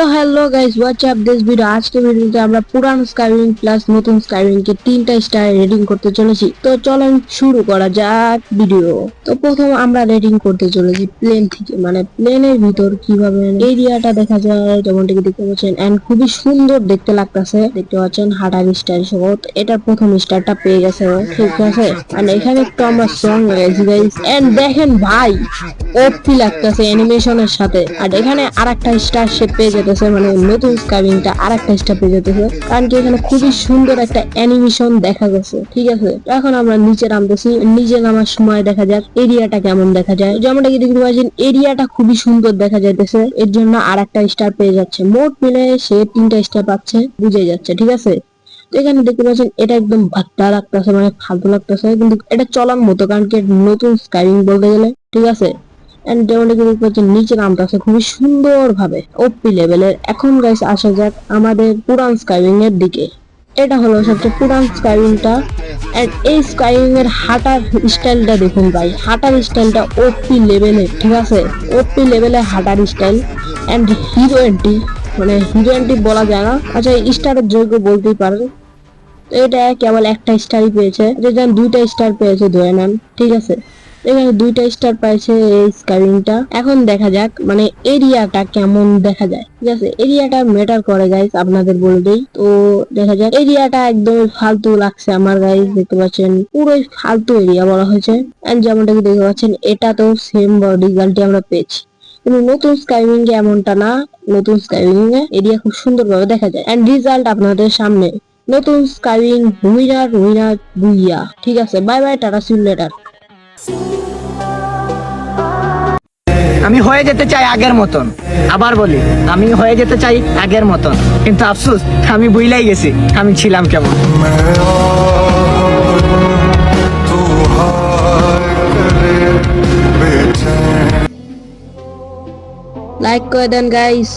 Yo hello guys what's up this video আজকে ভিডিওতে আমরা পুরান স্কাইরিং প্লাস নতুন স্কাইরিং কে তিনটা স্টার রেটিং করতে চলেছি। তো চলেন শুরু করা যাক ভিডিও তো প্রথম আমরা রেটিং করতে চলেছি প্লেন থেকে মানে প্লেনের ভিতর কীভাবে এরিয়াটা দেখা যায়, যেমনটা কি দেখতে পাচ্ছেন এন্ড খুবই সুন্দর দেখতে লাগতেছে। দেখতে পাচ্ছেন, হাঁটার স্টাইল সহ, তো এটার প্রথম স্টারটা পেয়ে গেছে। ঠিক আছে? আর এখানে একটু আমরা স্ট্রং লাগাইছি গাইস এন্ড দেখেন ভাই ওপি লাগতেছে অ্যানিমেশনের সাথে। আর এখানে আরেকটা স্টার সে পেয়ে যেতেছে মানে নতুন স্কাইবিংটা আরেকটা স্টার পেয়ে যেতেছে কারণ কি এখানে খুবই সুন্দর একটা অ্যানিমেশন দেখা গেছে, ঠিক আছে? এখন আমরা নিচে নামতেছি, নিচে নামার সময় দেখা যাক এরিয়াটা কেমন দেখা যায়। যেমনটা কি দেখতে পাচ্ছেন এরিয়াটা খুবই সুন্দর দেখা যাইতেছে, এর জন্য আর একটা স্টার পেয়ে যাচ্ছে। মোট মিলে সে তিনটা স্টার পাচ্ছে বুঝে যাচ্ছে, ঠিক আছে? এখানে দেখতে পাচ্ছেন, এটা একদম ভাট্টা লাগতেছে মানে ফালতু লাগতেছে, কিন্তু এটা চলার মতো, কারণ কি নতুন স্কাইবিং বলতে গেলে, ঠিক আছে? এন্ড যেমনটা কি দেখতে পাচ্ছেন নিচে নামতেছে খুবই সুন্দর ভাবে ওপি লেভেলের এখন গাইস আসা যাক আমাদের পুরান স্কাইবিং এর দিকে। এটা হলো সবচেয়ে পুরান স্কাইবিংটা এন্ড এই স্কাইবিং এর হাঁটার স্টাইলটা দেখুন ভাই। হাঁটার স্টাইলটা ওপি লেভেলের ঠিক আছে? ওপি লেভেলের হাঁটার স্টাইল এন্ড হিরোইনটি মানে হিরোইনটি বলা যায় না। আচ্ছা স্টারের যোগ্য বলতেই পারেন। এটা কেবল একটা স্টারই পেয়েছে। যেটা দুইটা স্টার পেয়েছে, ধরে নেন। ঠিক আছে? এখানে দুইটা স্টার পাইছে এই স্কাইবিংটা এখন দেখা যাক মানে এরিয়াটা কেমন দেখা যায়। ঠিক আছে এরিয়াটা ম্যাটার করে গাইস আপনাদের বলে দেই। তো দেখা যাক এরিয়াটা একদম ফালতু লাগছে আমার গাইস দেখতে পাচ্ছেন? পুরোই ফালতু এরিয়া বলা হয়েছে। এন্ড যেমনটা কি দেখতে পাচ্ছেন এটা তো সেম বডি গালটি আমরা পেয়েছি। কিন্তু নতুন স্কাইবিং এ এমনটা না, নতুন স্কাইবিং এ এরিয়া খুব সুন্দরভাবে দেখা যায়। এন্ড রেজাল্ট আপনাদের সামনে। নতুন স্কাইবিং উইনার উইনার বুইয়া ঠিক আছে bye bye tata see you later হয়ে যেতে চাই আগের মতন। আবার বলি, আমি হয়ে যেতে চাই আগের মতন। কিন্তু আফসোস, আমি বুইলাই গেছি, আমি ছিলাম কেমন। লাইক করে দেন গাইস